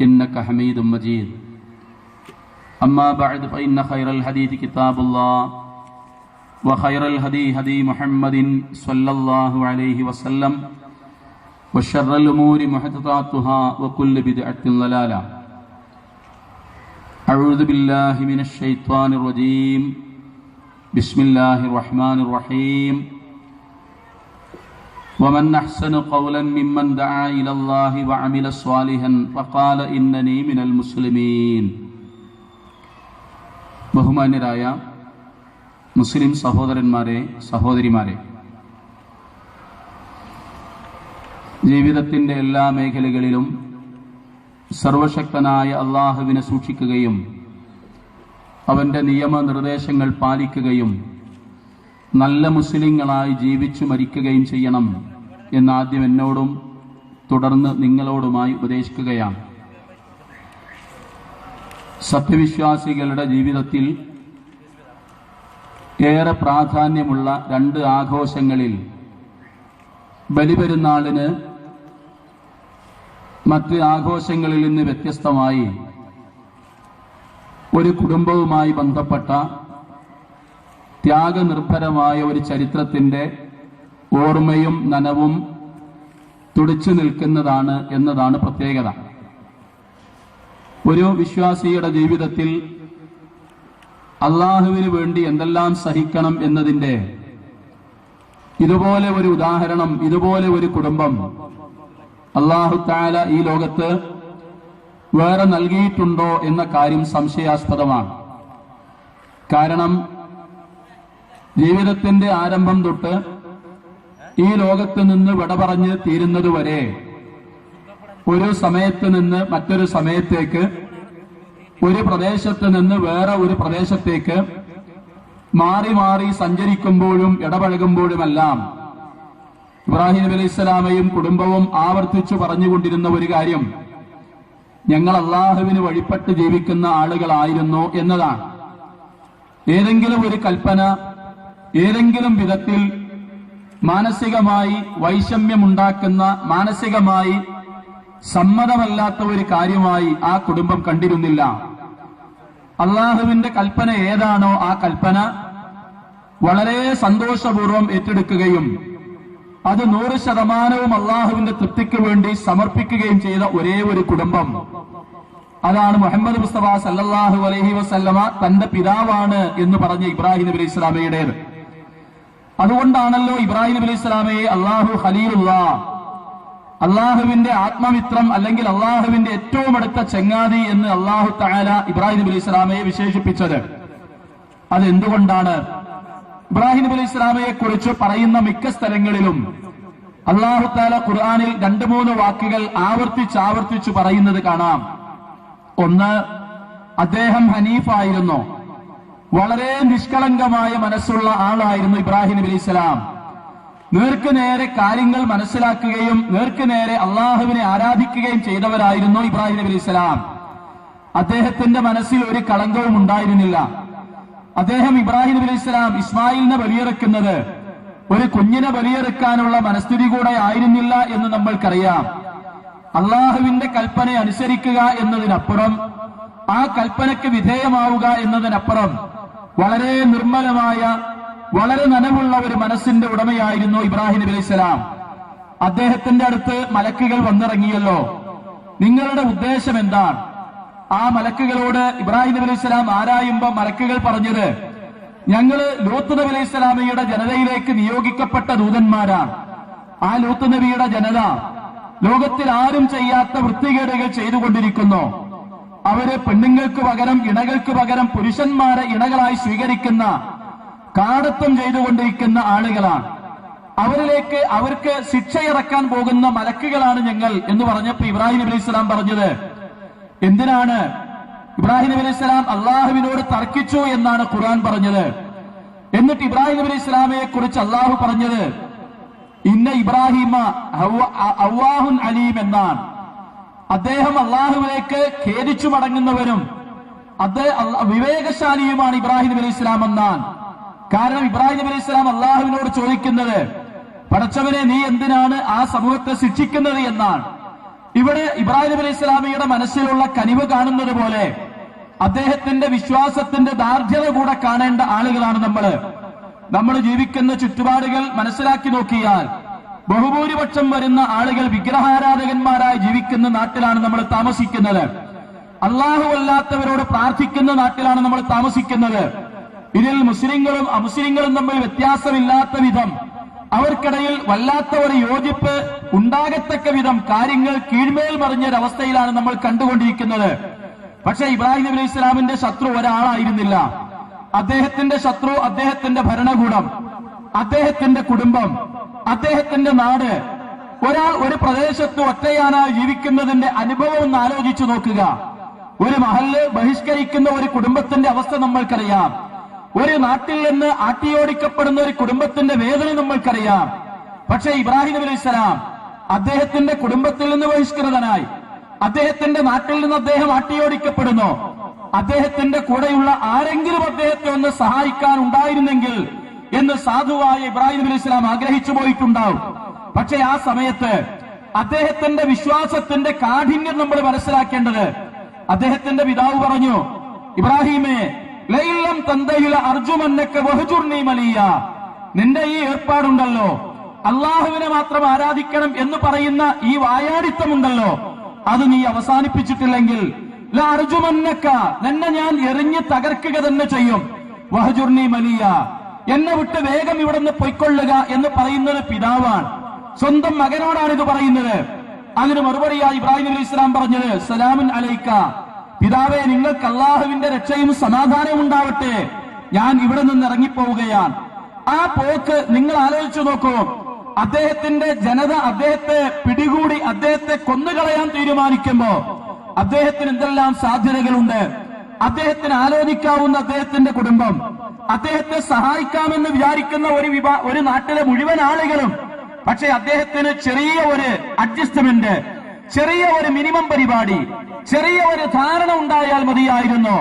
إنك حميد مجيد أما بعد فإن خير الحديث كتاب الله وخير الهدي هدي محمد صلى الله عليه وسلم وشر الأمور محدثاتها وكل بدعة ضلالة أعوذ بالله من الشيطان الرجيم بسم الله الرحمن الرحيم ومن أحسن قولا ممن دعا إلى الله وعمل صالحا فقال إنني من المسلمين ബഹുമാന്യരായ മുസ്ലിം സഹോദരന്മാരെ സഹോദരിമാരെ ജീവിതത്തിൻ്റെ എല്ലാ മേഖലകളിലും സർവശക്തനായ അള്ളാഹുവിനെ സൂക്ഷിക്കുകയും അവൻ്റെ നിയമനിർദ്ദേശങ്ങൾ പാലിക്കുകയും നല്ല മുസ്ലിങ്ങളായി ജീവിച്ചു മരിക്കുകയും ചെയ്യണം എന്നാദ്യം എന്നോടും തുടർന്ന് നിങ്ങളോടുമായി ഉപദേശിക്കുകയാണ്. സത്യവിശ്വാസികളുടെ ജീവിതത്തിൽ ഏറെ പ്രാധാന്യമുള്ള രണ്ട് ആഘോഷങ്ങളിൽ ബലിപെരുന്നാളിന് മറ്റ് ആഘോഷങ്ങളിൽ നിന്ന് വ്യത്യസ്തമായി ഒരു കുടുംബവുമായി ബന്ധപ്പെട്ട ത്യാഗനിർഭരമായ ഒരു ചരിത്രത്തിന്റെ ഓർമ്മയും നനവും തുടിച്ചു നിൽക്കുന്നതാണ് എന്നതാണ് പ്രത്യേകത. ഒരു വിശ്വാസിയുടെ ജീവിതത്തിൽ അള്ളാഹുവിന് വേണ്ടി എന്തെല്ലാം സഹിക്കണം എന്നതിന്റെ ഇതുപോലെ ഒരു ഉദാഹരണം ഇതുപോലെ ഒരു കുടുംബം അള്ളാഹു താല ഈ ലോകത്ത് വേറെ നൽകിയിട്ടുണ്ടോ എന്ന കാര്യം സംശയാസ്പദമാണ്. കാരണം ജീവിതത്തിന്റെ ആരംഭം തൊട്ട് ഈ ലോകത്ത് നിന്ന് വിട പറഞ്ഞ് തീരുന്നതുവരെ ഒരു സമയത്ത് നിന്ന് മറ്റൊരു സമയത്തേക്ക് ഒരു പ്രദേശത്ത് നിന്ന് വേറെ ഒരു പ്രദേശത്തേക്ക് മാറി മാറി സഞ്ചരിക്കുമ്പോഴും ഇടപഴകുമ്പോഴുമെല്ലാം ഇബ്രാഹിം നബി അലൈഹി ഇസ്ലാമയും കുടുംബവും ആവർത്തിച്ചു പറഞ്ഞുകൊണ്ടിരുന്ന ഒരു കാര്യം ഞങ്ങൾ അള്ളാഹുവിന് വഴിപ്പെട്ട് ജീവിക്കുന്ന ആളുകളായിരുന്നു എന്നതാണ്. ഏതെങ്കിലും ഒരു കൽപ്പന ഏതെങ്കിലും വിധത്തിൽ മാനസികമായി വൈഷമ്യമുണ്ടാക്കുന്ന മാനസികമായി സമ്മതമല്ലാത്ത ഒരു കാര്യമായി ആ കുടുംബം കണ്ടിരുന്നില്ല. അള്ളാഹുവിന്റെ കൽപ്പന ഏതാണോ ആ കൽപ്പന വളരെ സന്തോഷപൂർവം ഏറ്റെടുക്കുകയും അത് നൂറ് ശതമാനവും അള്ളാഹുവിന്റെ തൃപ്തിക്ക് വേണ്ടി സമർപ്പിക്കുകയും ചെയ്ത ഒരേ ഒരു കുടുംബം. അതാണ് മുഹമ്മദ് മുസ്തഫ സല്ലാഹു അലഹി വസല്ലമ തന്റെ പിതാവാണ് എന്ന് പറഞ്ഞ ഇബ്രാഹിം നബി ഇസ്ലാമയുടേത്. അതുകൊണ്ടാണല്ലോ ഇബ്രാഹിം നബി ഇസ്ലാമയെ അള്ളാഹു ഹലീലുള്ള അള്ളാഹുവിന്റെ ആത്മമിത്രം അല്ലെങ്കിൽ അള്ളാഹുവിന്റെ ഏറ്റവും അടുത്ത ചെങ്ങാതി എന്ന് അള്ളാഹു താല ഇബ്രാഹിം നബി ഇസ്ലാമയെ വിശേഷിപ്പിച്ചത്. അതെന്തുകൊണ്ടാണ്? ഇബ്രാഹിം നബി ഇസ്ലാമയെ കുറിച്ച് പറയുന്ന മിക്ക സ്ഥലങ്ങളിലും അള്ളാഹു താല ഖുർആാനിൽ രണ്ടു മൂന്ന് വാക്കുകൾ ആവർത്തിച്ചാവർത്തിച്ചു പറയുന്നത് കാണാം. ഒന്ന് അദ്ദേഹം ഹനീഫായിരുന്നു. വളരെ നിഷ്കളങ്കമായ മനസ്സുള്ള ആളായിരുന്നു ഇബ്രാഹിം നബി ഇസ്ലാം നേർക്ക് നേരെ കാര്യങ്ങൾ മനസ്സിലാക്കുകയും നേർക്ക് നേരെ അള്ളാഹുവിനെ ആരാധിക്കുകയും ചെയ്തവരായിരുന്നു ഇബ്രാഹിം നബി ഇസ്ലാം അദ്ദേഹത്തിന്റെ മനസ്സിൽ ഒരു കളങ്കവും ഉണ്ടായിരുന്നില്ല. അദ്ദേഹം ഇബ്രാഹിം നബി ഇസ്ലാം ഇസ്മായിലിനെ ബലിയിറക്കുന്നത് ഒരു കുഞ്ഞിനെ ബലിയിറക്കാനുള്ള മനസ്ഥിതി കൂടെ ആയിരുന്നില്ല എന്ന് നമ്മൾക്കറിയാം. അള്ളാഹുവിന്റെ കൽപ്പന അനുസരിക്കുക എന്നതിനപ്പുറം ആ കൽപ്പനയ്ക്ക് വിധേയമാവുക എന്നതിനപ്പുറം വളരെ നിർമ്മലമായ വളരെ നനവുള്ള ഒരു മനസ്സിന്റെ ഉടമയായിരുന്നു ഇബ്രാഹിം നബി അലൈഹിസ്സലാം അദ്ദേഹത്തിന്റെ അടുത്ത് മലക്കുകൾ വന്നിറങ്ങിയല്ലോ. നിങ്ങളുടെ ഉദ്ദേശം എന്താണ്? ആ മലക്കുകളോട് ഇബ്രാഹിം നബി അലൈഹി സ്വലാം ആരായുമ്പോ മലക്കുകൾ പറഞ്ഞത് ഞങ്ങൾ ലൂത്ത് നബി അലൈഹി സ്വലാമയുടെ ജനതയിലേക്ക് നിയോഗിക്കപ്പെട്ട ദൂതന്മാരാണ്. ആ ലൂത്ത് നബിയുടെ ജനത ലോകത്തിൽ ആരും ചെയ്യാത്ത വൃത്തികേടുകൾ ചെയ്തുകൊണ്ടിരിക്കുന്നു. അവർ പെണ്ണുങ്ങൾക്ക് പകരം ഇണകൾക്ക് പകരം പുരുഷന്മാരെ ഇണകളായി സ്വീകരിക്കുന്ന കാടത്വം ചെയ്തുകൊണ്ടിരിക്കുന്ന ആളുകളാണ്. അവരിലേക്ക് അവർക്ക് ശിക്ഷയിറക്കാൻ പോകുന്ന മലക്കുകളാണ് ഞങ്ങൾ എന്ന് പറഞ്ഞപ്പോ ഇബ്രാഹിം നബി ഇസ്ലാം പറഞ്ഞത് എന്തിനാണ് ഇബ്രാഹിം നബി ഇസ്ലാം അള്ളാഹുവിനോട് തർക്കിച്ചു എന്നാണ് ഖുർആൻ പറഞ്ഞത്? എന്നിട്ട് ഇബ്രാഹിം നബി ഇസ്ലാമയെ കുറിച്ച് അള്ളാഹു പറഞ്ഞത് ഇന്ന ഇബ്രാഹിമ അലീം എന്നാണ്. അദ്ദേഹം അള്ളാഹുവിലേക്ക് ഖേദിച്ചു മടങ്ങുന്നവരും വിവേകശാലിയുമാണ് ഇബ്രാഹിം നബി അലൈഹി എന്നാൽ കാരണം ഇബ്രാഹിം നബി ഇസ്ലാം അള്ളാഹുവിനോട് ചോദിക്കുന്നത് പടച്ചവനെ നീ എന്തിനാണ് ആ സമൂഹത്തെ ശിക്ഷിക്കുന്നത് എന്നാണ്. ഇവിടെ ഇബ്രാഹിം നബി ഇസ്ലാമിയുടെ മനസ്സിലുള്ള കനിവ് കാണുന്നത് പോലെ അദ്ദേഹത്തിന്റെ വിശ്വാസത്തിന്റെ ദാർഢ്യത കൂടെ കാണേണ്ട ആളുകളാണ് നമ്മൾ നമ്മൾ ജീവിക്കുന്ന ചുറ്റുപാടുകൾ മനസ്സിലാക്കി നോക്കിയാൽ ബഹുഭൂരിപക്ഷം വരുന്ന ആളുകൾ വിഗ്രഹാരാധകന്മാരായി ജീവിക്കുന്ന നാട്ടിലാണ് നമ്മൾ താമസിക്കുന്നത്. അള്ളാഹു അല്ലാത്തവരോട് പ്രാർത്ഥിക്കുന്ന നാട്ടിലാണ് നമ്മൾ താമസിക്കുന്നത്. ഇതിൽ മുസ്ലിങ്ങളും അമുസ്ലിങ്ങളും തമ്മിൽ വ്യത്യാസമില്ലാത്ത വിധം അവർക്കിടയിൽ വല്ലാത്ത ഒരു യോജിപ്പ് ഉണ്ടാകത്തക്ക വിധം കാര്യങ്ങൾ കീഴ്മേൽ മറിഞ്ഞൊരവസ്ഥയിലാണ് നമ്മൾ കണ്ടുകൊണ്ടിരിക്കുന്നത്. പക്ഷേ ഇബ്രാഹിം നബി ഇസ്ലാമിന്റെ ശത്രു ഒരാളായിരുന്നില്ല. അദ്ദേഹത്തിന്റെ ശത്രു അദ്ദേഹത്തിന്റെ ഭരണകൂടം അദ്ദേഹത്തിന്റെ കുടുംബം അദ്ദേഹത്തിന്റെ നാട് ഒരാൾ ഒരു പ്രദേശത്ത് ഒറ്റയാനായി ജീവിക്കുന്നതിന്റെ അനുഭവം ഒന്ന് ആലോചിച്ചു നോക്കുക. ഒരു മഹല്ല് ബഹിഷ്കരിക്കുന്ന ഒരു കുടുംബത്തിന്റെ അവസ്ഥ നമ്മൾക്കറിയാം. ഒരു നാട്ടിൽ നിന്ന് ആട്ടിയോടിക്കപ്പെടുന്ന ഒരു കുടുംബത്തിന്റെ വേദന നമ്മൾക്കറിയാം. പക്ഷേ ഇബ്രാഹിം നബി ഇസ്ലാം അദ്ദേഹത്തിന്റെ കുടുംബത്തിൽ നിന്ന് ബഹിഷ്കൃതനായി. അദ്ദേഹത്തിന്റെ നാട്ടിൽ നിന്ന് അദ്ദേഹം ആട്ടിയോടിക്കപ്പെടുന്നു. അദ്ദേഹത്തിന്റെ കൂടെയുള്ള ആരെങ്കിലും അദ്ദേഹത്തെ ഒന്ന് സഹായിക്കാൻ ഉണ്ടായിരുന്നെങ്കിൽ എന്ന് സാധുവായ ഇബ്രാഹിം നബി ഇസ്ലാം ആഗ്രഹിച്ചു പോയിട്ടുണ്ടാവും. പക്ഷെ ആ സമയത്ത് അദ്ദേഹത്തിന്റെ വിശ്വാസത്തിന്റെ കാഠിന്യം നമ്മൾ മനസ്സിലാക്കേണ്ടത് അദ്ദേഹത്തിന്റെ പിതാവ് പറഞ്ഞു ഇബ്രാഹിമേ ലൈലം തന്തയില അർജുമന്നക്ക് മലിയ. നിന്റെ ഈ ഏർപ്പാടുണ്ടല്ലോ. അള്ളാഹുവിനെ മാത്രം ആരാധിക്കണം എന്ന് പറയുന്ന ഈ വായാടിത്തമുണ്ടല്ലോ. അത് നീ അവസാനിപ്പിച്ചിട്ടില്ലെങ്കിൽ അർജുമന്നക്ക നിന്നെ ഞാൻ എറിഞ്ഞ് തകർക്കുക തന്നെ ചെയ്യും. വഹജുർണി മലിയ. എന്നെ വിട്ട് വേഗം ഇവിടെ നിന്ന് പൊയ്ക്കൊള്ളുക എന്ന് പറയുന്നത് പിതാവാണ്. സ്വന്തം മകനോടാണ് ഇത് പറയുന്നത്. അതിന് മറുപടിയായി ഇബ്രാഹിം അലി ഇസ്ലാം പറഞ്ഞത് സലാമുൻ അലൈക്ക പിതാവെ നിങ്ങൾക്ക് അള്ളാഹുവിന്റെ രക്ഷയും സമാധാനവും ഉണ്ടാവട്ടെ. ഞാൻ ഇവിടെ നിന്ന് ഇറങ്ങിപ്പോവുകയാണ്. ആ പോക്ക് നിങ്ങൾ ആലോചിച്ചു നോക്കൂ. അദ്ദേഹത്തിന്റെ ജനത അദ്ദേഹത്തെ പിടികൂടി അദ്ദേഹത്തെ കൊന്നുകളയാൻ തീരുമാനിക്കുമ്പോ അദ്ദേഹത്തിന് എന്തെല്ലാം സാധ്യതകളുണ്ട്? അദ്ദേഹത്തിന് ആലോചിക്കാവുന്ന അദ്ദേഹത്തിന്റെ കുടുംബം അദ്ദേഹത്തെ സഹായിക്കാമെന്ന് വിചാരിക്കുന്ന ഒരു വിഭാ ഒരു നാട്ടിലെ മുഴുവൻ ആളുകളും പക്ഷെ അദ്ദേഹത്തിന് ചെറിയ ഒരു അഡ്ജസ്റ്റ്മെന്റ് ചെറിയ ഒരു മിനിമം പരിപാടി ചെറിയ ഒരു ധാരണ ഉണ്ടായാൽ മതിയായിരുന്നു.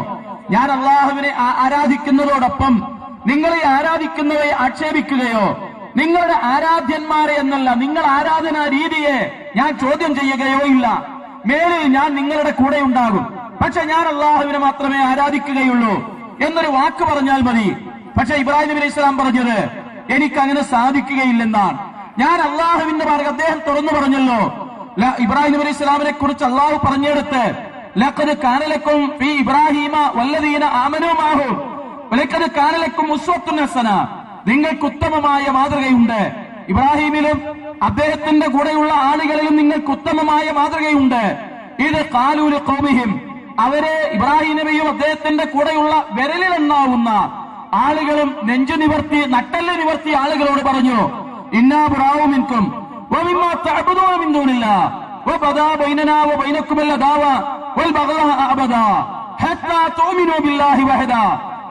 ഞാൻ അള്ളാഹുവിനെ ആരാധിക്കുന്നതോടൊപ്പം നിങ്ങളെ ആരാധിക്കുന്നവയെ ആക്ഷേപിക്കുകയോ നിങ്ങളുടെ ആരാധ്യന്മാരെ എന്നല്ല നിങ്ങൾ ആരാധനാ രീതിയെ ഞാൻ ചോദ്യം ചെയ്യുകയോ ഇല്ല. മേലിൽ ഞാൻ നിങ്ങളുടെ കൂടെ ഉണ്ടാകും. പക്ഷെ ഞാൻ അള്ളാഹുവിനെ മാത്രമേ ആരാധിക്കുകയുള്ളൂ എന്നൊരു വാക്ക് പറഞ്ഞാൽ മതി. പക്ഷെ ഇബ്രാഹിം നബി സ്വലാം പറഞ്ഞത് എനിക്ക് അങ്ങനെ സാധിക്കുകയില്ലെന്നാണ്. ഞാൻ അള്ളാഹുവിന്റെ മാർഗം അദ്ദേഹം തുറന്നു പറഞ്ഞല്ലോ. ഇബ്രാഹിം നബി അലൈഹി സ്വലാമിനെ കുറിച്ച് അള്ളാഹു പറഞ്ഞെടുത്ത് ലഖദ് കാനലക്കും ഫീ ഇബ്രാഹിമ വല്ലദീന ആമനുമാഹു വലഖദ് കാനലക്കും ഉസ്വത്തുൻ ഹസന നിങ്ങൾക്ക് ഉത്തമമായ മാതൃകയുണ്ട്. ഇബ്രാഹിമിലും അദ്ദേഹത്തിന്റെ കൂടെയുള്ള ആളുകളിലും നിങ്ങൾക്ക് ഉത്തമമായ മാതൃകയുണ്ട്. ഇത് കാലൂര് കൗമിഹിം അവരെ ഇബ്രാഹിം നബിയും അദ്ദേഹത്തിന്റെ കൂടെയുള്ള വിരലിലെണ്ണാവുന്ന ആളുകളും നെഞ്ചു നിവർത്തി നട്ടല്ല് നിവർത്തി ആളുകളോട് പറഞ്ഞു ഇന്നാ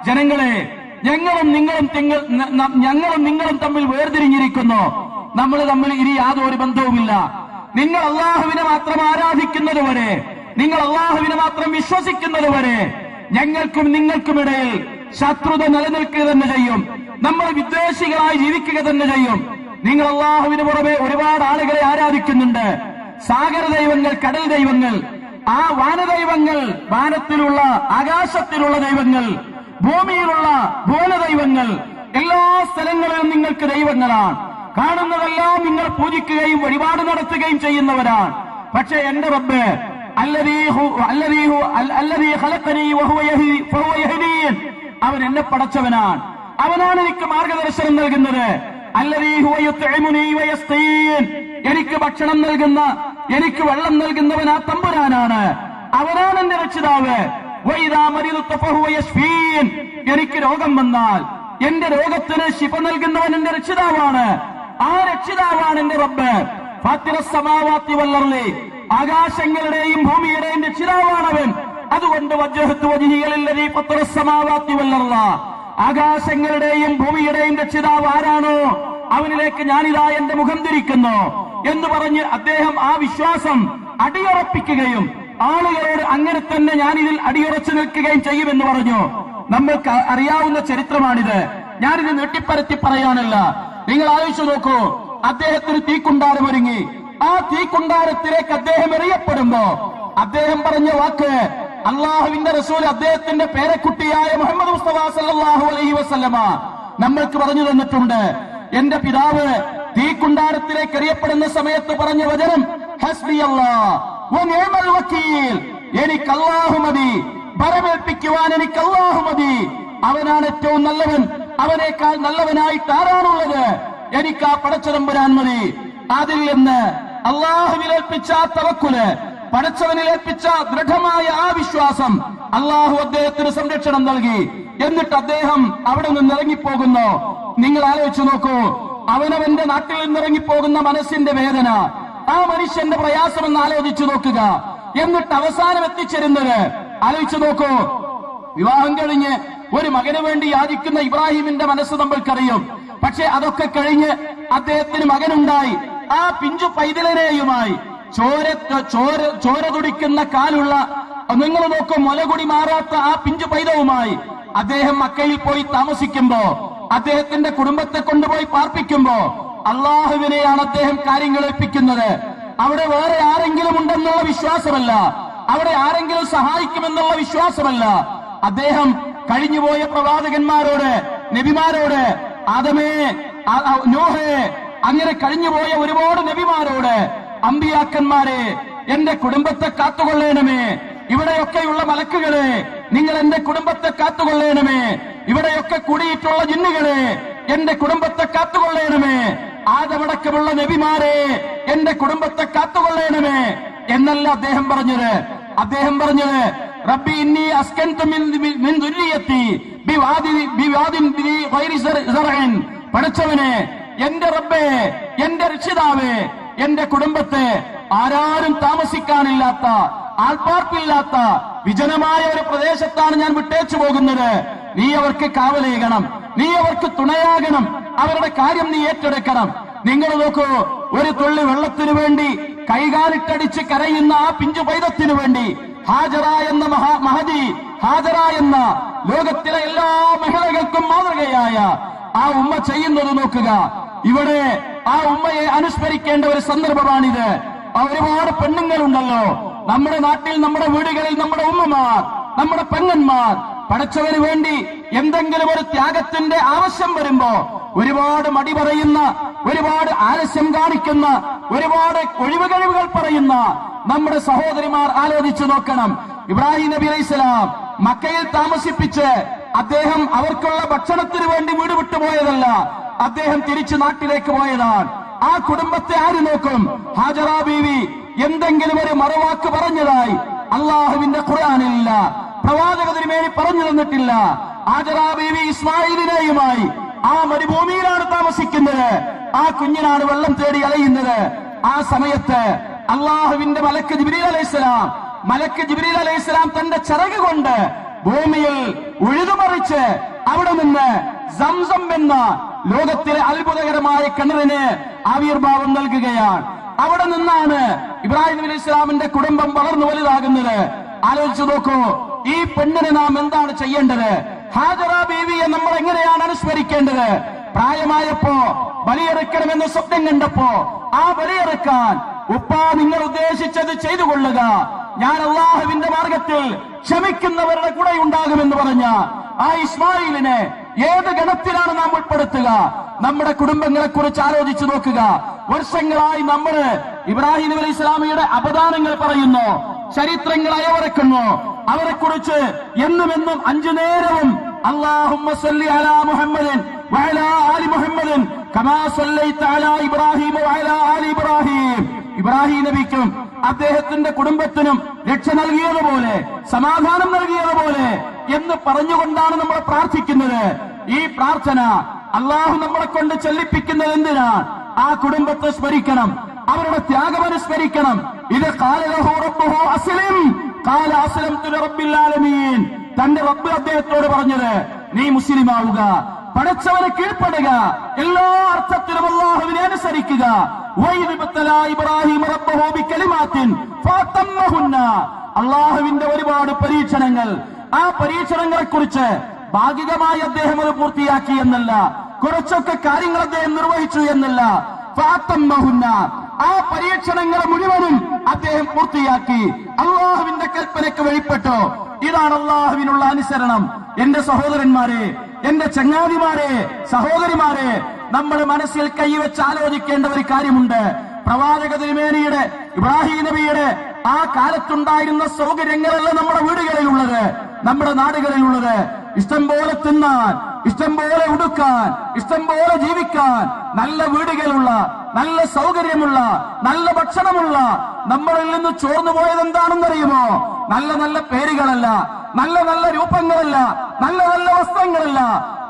ജനങ്ങളെ ഞങ്ങളും നിങ്ങളും ഞങ്ങളും നിങ്ങളും തമ്മിൽ വേർതിരിഞ്ഞിരിക്കുന്നു. നമ്മൾ തമ്മിൽ ഇനി യാതൊരു ബന്ധവുമില്ല. നിങ്ങൾ അള്ളാഹുവിനെ മാത്രം ആരാധിക്കുന്നതുവരെ നിങ്ങൾ അള്ളാഹുവിനെ മാത്രം വിശ്വസിക്കുന്നത് വരെ ഞങ്ങൾക്കും നിങ്ങൾക്കുമിടയിൽ ശത്രുത നിലനിൽക്കുക തന്നെ ചെയ്യും. നമ്മൾ വിദ്വേഷികളായി ജീവിക്കുക തന്നെ ചെയ്യും. നിങ്ങൾ അള്ളാഹുവിന് പുറമെ ഒരുപാട് ആളുകളെ ആരാധിക്കുന്നുണ്ട്. സാഗര ദൈവങ്ങൾ കടൽ ദൈവങ്ങൾ ആ വാനദൈവങ്ങൾ വാനത്തിലുള്ള ആകാശത്തിലുള്ള ദൈവങ്ങൾ ഭൂമിയിലുള്ള ഭൂനദൈവങ്ങൾ എല്ലാ സ്ഥലങ്ങളിലും നിങ്ങൾക്ക് ദൈവങ്ങളാണ്. കാണുന്നതെല്ലാം നിങ്ങൾ പൂജിക്കുകയും വഴിപാട് നടത്തുകയും ചെയ്യുന്നവരാണ്. പക്ഷേ എന്റെ റബ്ബ് അവൻ എന്നെ പടച്ചവനാണ്. അവനാണ് എനിക്ക് മാർഗദർശനം നൽകുന്നത്. എനിക്ക് ഭക്ഷണം നൽകുന്ന എനിക്ക് വെള്ളം നൽകുന്നവൻ ആ തമ്പുരാനാണ്. അവനാണ് എന്റെ രക്ഷിതാവ്. എനിക്ക് രോഗം വന്നാൽ എന്റെ രോഗത്തിന് ശിപ നൽകുന്നവൻ എന്റെ രക്ഷിതാവാണ്. ആ രക്ഷിതാവാണ് എന്റെ റബ്ബ്. സമാവാത്തി വല്ലർലി ആകാശങ്ങളുടെയും ഭൂമിയുടെയും രക്ഷിതാവാണവൻ. അതുകൊണ്ട് ആകാശങ്ങളുടെയും ഭൂമിയുടെയും രക്ഷിതാവ് ആരാണോ? അവനിലേക്ക് ഞാനിതാ എന്റെ മുഖം തിരിക്കുന്നു എന്ന് പറഞ്ഞ് അദ്ദേഹം ആ വിശ്വാസം അടിയുറപ്പിക്കുകയും ആളുകളോട് അങ്ങനെ തന്നെ ഞാനിതിൽ അടിയുറച്ചു നിൽക്കുകയും ചെയ്യുമെന്ന് പറഞ്ഞു. നമ്മൾക്ക് അറിയാവുന്ന ചരിത്രമാണിത്. ഞാനിത് നീട്ടിപ്പരത്തി പറയാനല്ല. നിങ്ങൾ ആലോചിച്ചു നോക്കൂ. അദ്ദേഹത്തിന് തീക്കുണ്ടാരം ഒരുങ്ങി ആ തീക്കുണ്ടാരത്തിലേക്ക് അദ്ദേഹം എറിയപ്പെടുമ്പോ അദ്ദേഹം പറഞ്ഞ വാക്ക് അള്ളാഹുവിന്റെ റസൂൽ അദ്ദേഹത്തിന്റെ പേരക്കുട്ടിയായ മുഹമ്മദ് മുസ്തഫ സല്ലല്ലാഹു അലൈഹി വസല്ലമ നമ്മൾക്ക് പറഞ്ഞു തന്നിട്ടുണ്ട്. എന്റെ പിതാവ് തീക്കുണ്ടാരത്തിലേക്ക് എറിയപ്പെടുന്ന സമയത്ത് പറഞ്ഞ വചനം ഹസ്ബി അള്ളാഹ് എനിക്ക് അള്ളാഹു മതി ഭരമേൽപ്പിക്കുവാൻ എനിക്ക് അള്ളാഹു മതി. അവനാണ് ഏറ്റവും നല്ലവൻ അവനേക്കാൾ നല്ലവനായിട്ട് ആരാണുള്ളത്? എനിക്ക് ആ പടച്ചതമ്പുരാൻ മതി. അതിൽ നിന്ന് അള്ളാഹുവിലേൽപ്പിച്ച തവക്കുൽ പടച്ചവനിലേൽപ്പിച്ച ദൃഢമായ ആ വിശ്വാസം അള്ളാഹു അദ്ദേഹത്തിന് സംരക്ഷണം നൽകി. എന്നിട്ട് അദ്ദേഹം അവിടെ നിന്ന് ഇറങ്ങിപ്പോകുന്നു നിങ്ങൾ ആലോചിച്ചു നോക്കൂ അവനവന്റെ നാട്ടിൽ നിന്ന് ഇറങ്ങിപ്പോകുന്ന മനസ്സിന്റെ വേദന ആ മനുഷ്യന്റെ പ്രയാസം എന്ന് ആലോചിച്ചു നോക്കുക. എന്നിട്ട് അവസാനം എത്തിച്ചേരുന്നത് ആലോചിച്ചു നോക്കൂ. വിവാഹം കഴിഞ്ഞ് ഒരു മകന് വേണ്ടി യാചിക്കുന്ന ഇബ്രാഹിമിന്റെ മനസ്സ് നമ്മൾക്കറിയും. പക്ഷെ അതൊക്കെ കഴിഞ്ഞ് അദ്ദേഹത്തിന് മകനുണ്ടായി. ആ പിഞ്ചു പൈതലരെയുമായി ചോര ചോര ചോര തുടിക്കുന്ന കാലുള്ള നിങ്ങൾ നോക്കും മുലകുടി മാറാത്ത ആ പിഞ്ചു പൈതവുമായി അദ്ദേഹം മക്കയിൽ പോയി താമസിക്കുമ്പോ അദ്ദേഹത്തിന്റെ കുടുംബത്തെ കൊണ്ടുപോയി പാർപ്പിക്കുമ്പോ അള്ളാഹുവിനെയാണ് അദ്ദേഹം കാര്യങ്ങൾ ഏൽപ്പിക്കുന്നത്. അവിടെ വേറെ ആരെങ്കിലും ഉണ്ടെന്നുള്ള വിശ്വാസമല്ല. അവിടെ ആരെങ്കിലും സഹായിക്കുമെന്നുള്ള വിശ്വാസമല്ല. അദ്ദേഹം കഴിഞ്ഞുപോയ പ്രവാചകന്മാരോട് നബിമാരോട് ആദമേ നോഹേ അങ്ങനെ കഴിഞ്ഞുപോയ ഒരുപാട് നബിമാരോട് അമ്പിയാക്കന്മാരെ എന്റെ കുടുംബത്തെ കാത്തുകൊള്ളേണമേ. ഇവിടെയൊക്കെയുള്ള മലക്കുകളെ നിങ്ങൾ എന്റെ കുടുംബത്തെ കാത്തുകൊള്ളേണമേ. ഇവിടെയൊക്കെ കൂടിയിട്ടുള്ള ജിന്നുകളെ എന്റെ കുടുംബത്തെ കാത്തുകൊള്ളേണമേ. ആദമടക്കമുള്ള നബിമാരെ എന്റെ കുടുംബത്തെ കാത്തുകൊള്ളേണമേ. എന്നല്ല അദ്ദേഹം പറഞ്ഞത്. അദ്ദേഹം പറഞ്ഞത് റബ്ബി ഇന്നി അസ്കൻതു മിൻ ബിവാദിൻ പടച്ചവനെ എന്റെ റബ്ബേ എന്റെ രക്ഷിതാവേ എന്റെ കുടുംബത്തെ ആരാരും താമസിക്കാനില്ലാത്ത ആൾപ്പാർപ്പില്ലാത്ത വിജനമായ ഒരു പ്രദേശത്താണ് ഞാൻ വിട്ടേച്ചു പോകുന്നത്. നീ അവർക്ക് കാവലേകണം നീ അവർക്ക് തുണയാകണം. അവരുടെ കാര്യം നീ ഏറ്റെടുക്കണം. നിങ്ങൾ നോക്കൂ ഒരു തുള്ളി വെള്ളത്തിനു വേണ്ടി കൈകാലിട്ടടിച്ച് കരയുന്ന ആ പിഞ്ചു പൈതത്തിനു വേണ്ടി ഹാജറ എന്ന മഹാ മഹതി ഹാജറ എന്ന ലോകത്തിലെ എല്ലാ മഹിളകൾക്കും മാതൃകയായ ആ ഉമ്മ ചെയ്യുന്നത് നോക്കുക. ഇവിടെ ആ ഉമ്മയെ അനുസ്മരിക്കേണ്ട ഒരു സന്ദർഭമാണിത്. ഒരുപാട് പെണ്ണുങ്ങളുണ്ടല്ലോ. നമ്മുടെ നാട്ടിൽ നമ്മുടെ വീടുകളിൽ നമ്മുടെ ഉമ്മമാർ നമ്മുടെ പെങ്ങന്മാർ പഠിച്ചവന് വേണ്ടി എന്തെങ്കിലും ഒരു ത്യാഗത്തിന്റെ ആവശ്യം വരുമ്പോ ഒരുപാട് മടി പറയുന്ന ഒരുപാട് ആലസ്യം കാണിക്കുന്ന ഒരുപാട് ഒഴിവുകഴിവുകൾ പറയുന്ന നമ്മുടെ സഹോദരിമാർ ആലോചിച്ചു നോക്കണം. ഇബ്രാഹിം നബി അലൈസ്ലാം മക്കയിൽ താമസിപ്പിച്ച് അദ്ദേഹം അവർക്കുള്ള ഭക്ഷണത്തിന് വേണ്ടി വീട് വിട്ടുപോയതല്ല അദ്ദേഹം തിരിച്ചു നാട്ടിലേക്ക് പോയതാണ്. ആ കുടുംബത്തെ ആര് നോക്കും? ഹാജറ ബീവി. എന്തെങ്കിലും ഒരു മറുവാക്ക് പറഞ്ഞതായി അള്ളാഹുവിന്റെ ഖുർആാനില്ല പ്രവാചക തിരുമേനി പറഞ്ഞു തന്നിട്ടില്ല. ഹാജറ ബീവി ഇസ്മായിലിനെയുമായി ആ മരുഭൂമിയിലാണ് താമസിക്കുന്നത്. ആ കുഞ്ഞിനാണ് വെള്ളം തേടി അലയുന്നത്. ആ സമയത്ത് അള്ളാഹുവിന്റെ മലക്ക് ജിബ്രീൽ അലൈഹിസ്സലാം മലക്ക് ജിബ്രീൽ അലൈഹിസ്സലാം തന്റെ ചിറക് കൊണ്ട് ഭൂമിയിൽ ഉഴുതുമറിച്ച് അവിടെ നിന്ന് സംസം എന്ന ലോകത്തിലെ അത്ഭുതകരമായ കിണറിന് ആവിർഭാവം നൽകുകയാണ്. അവിടെ നിന്നാണ് ഇബ്രാഹിം നബി ഇസ്ലാമിന്റെ കുടുംബം വളർന്നു വലുതാകുന്നത്. ആലോചിച്ചു നോക്കൂ ഈ പെണ്ണിനെ നാം എന്താണ് ചെയ്യേണ്ടത്? ഹാജറ ബീവിയെ നമ്മൾ എങ്ങനെയാണ് അനുസ്മരിക്കേണ്ടത്? പ്രായമായപ്പോ ബലിയെറുക്കണമെന്ന് സ്വപ്നം കണ്ടപ്പോ ആ ബലിയെറുക്കാൻ ഉപ്പ നിങ്ങൾ ഉദ്ദേശിച്ചത് ചെയ്തു കൊള്ളുക ഞാൻ അള്ളാഹുവിന്റെ മാർഗത്തിൽ ക്ഷമിക്കുന്നവരുടെ കൂടെ ഉണ്ടാകുമെന്ന് പറഞ്ഞ ആ ഇസ്മായിലിനെ ഏത് ഗണത്തിലാണ് നാം ഉൾപ്പെടുത്തുക? നമ്മുടെ കുടുംബങ്ങളെ കുറിച്ച് ആലോചിച്ചു നോക്കുക. വർഷങ്ങളായി നമ്മൾ ഇബ്രാഹിം നബി ഇസ്ലാമിയുടെ അപദാനങ്ങൾ പറയുന്നു ചരിത്രങ്ങൾ അയവറക്കുന്നു അവരെ കുറിച്ച് എന്നും എന്നും അഞ്ചു നേരവും അള്ളാഹുമ്മ സല്ലി അലാ മുഹമ്മദിൻ വഅലാ ആലി കമാ സല്ലൈത അലാ ഇബ്രാഹിം വഅലാ ആലി ഇബ്രാഹിം ഇബ്രാഹിം നബിക്കും അദ്ദേഹത്തിന്റെ കുടുംബത്തിനും രക്ഷ നൽകിയതുപോലെ സമാധാനം നൽകിയതുപോലെ എന്ന് പറഞ്ഞുകൊണ്ടാണ് നമ്മൾ പ്രാർത്ഥിക്കുന്നത്. ഈ പ്രാർത്ഥന അള്ളാഹു നമ്മളെ കൊണ്ട് ചെല്ലിപ്പിക്കുന്നത് എന്തിനാണ് ആ കുടുംബത്തെ സ്മരിക്കണം അവരുടെ ത്യാഗം അനുസ്മരിക്കണം ഇത് തന്റെ റബ്ബ് അദ്ദേഹത്തോട് പറഞ്ഞത് നീ മുസ്ലിം ആവുക പടച്ചവനെ കീഴ്പ്പെടുക. എല്ലാ അർത്ഥത്തിലും അള്ളാഹുവിനെ അനുസരിക്കുക. ഇബ്രാഹിം അള്ളാഹുവിന്റെ ഒരുപാട് പരീക്ഷണങ്ങൾ. ആ പരീക്ഷണങ്ങളെ കുറിച്ച് ഭാഗികമായി അദ്ദേഹം അത് പൂർത്തിയാക്കി എന്നല്ല കുറച്ചൊക്കെ കാര്യങ്ങൾ അദ്ദേഹം നിർവഹിച്ചു എന്നല്ല ഫാത്തമ്മഹുന്ന. ആ പരീക്ഷണങ്ങളെ മുഴുവനും അദ്ദേഹം പൂർത്തിയാക്കി. അള്ളാഹുവിന്റെ കൽപ്പനയ്ക്ക് വഴിപ്പെട്ടു. ഇതാണ് അള്ളാഹുവിനുള്ള അനുസരണം. എന്റെ സഹോദരന്മാരെ എന്റെ ചങ്ങാതിമാരെ സഹോദരിമാരെ നമ്മൾ മനസ്സിൽ കൈവച്ച് ആലോചിക്കേണ്ട ഒരു കാര്യമുണ്ട്. പ്രവാചക തിരുമേനിയുടെ ഇബ്രാഹിം നബിയുടെ ആ കാലത്തുണ്ടായിരുന്ന സൗകര്യങ്ങളല്ല നമ്മുടെ വീടുകളിലുള്ളത് നമ്മുടെ നാടുകളിലുള്ളത്. ഇഷ്ടം പോലെ തിന്നാൻ ഇഷ്ടം പോലെ ഉടുക്കാൻ ഇഷ്ടംപോലെ ജീവിക്കാൻ നല്ല വീടുകളുള്ള നല്ല സൗകര്യമുള്ള നല്ല ഭക്ഷണമുള്ള നമ്മളിൽ നിന്ന് ചോർന്നു പോയത് എന്താണെന്നറിയുമോ? നല്ല നല്ല പേരുകളല്ല നല്ല നല്ല രൂപങ്ങളല്ല നല്ല നല്ല വസ്ത്രങ്ങളല്ല.